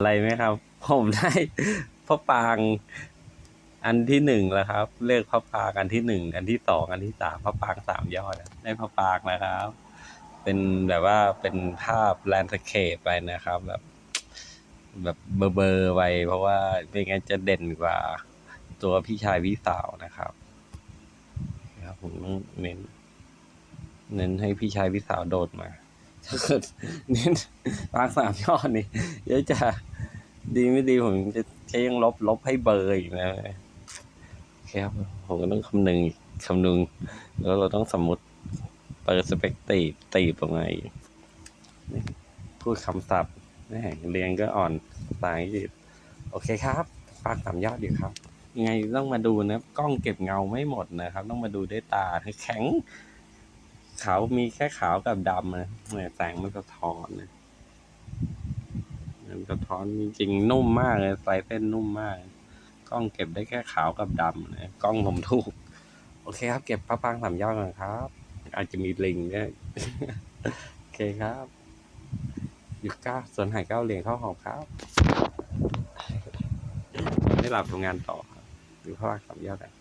อะไรไหมครับ ผมได้พระปางอันที่หนึ่งแล้วครับ เลขพระปางอันที่หนึ่งอันที่สองอันที่สามพระปางสามยอดได้พระปางนะครับ เป็นแบบว่าเป็นภาพแลนด์สเคปไปนะครับ แบบ แบบเบอร์เบอร์ไปเพราะว่าไม่งั้นจะเด่นกว่า ตัวพี่ชายพี่สาวนะครับครับผมต้องเน้น เน้นให้พี่ชายพี่สาวโดดมาถ้าเกิดเน้นปางสามยอดนี่เดี๋ยวจะ ดีไม่ดีผมจะใช้ยังลบลบให้เบอร์อีกนะครับผมก็ต้องคำนึงคำนึง แล้วเราต้องสมมติเปิดสเปกตีตีตรงไหนพูดคำศัพท์แม่เรียนก็อ่อนสายยืดโอเคครับปางสามยอดอยู่ครับยังไงต้องมาดูนะกล้องเก็บเงาไม่หมดนะครับ ต้องมาดูด้วยตาแข็งขาวมีแค่ขาวกับดำนะแสงมันสะท้อนนะมัน สะท้อนจริงๆนุ่มมากเลยไฟเส้นนุ่มมาก กล้องเก็บได้แค่ขาวกับดำนะกล้องผมถูก โอเคครับ เก็บพระปางสามยอดก่อนครับ อาจจะมีลิงด้วยโอเคครับอยู่ก้าส่วนหายเก้าเหรียญเข้าหอมครับไม่หลับทำงานต่อครับอยู่พระปางสามยอดกัน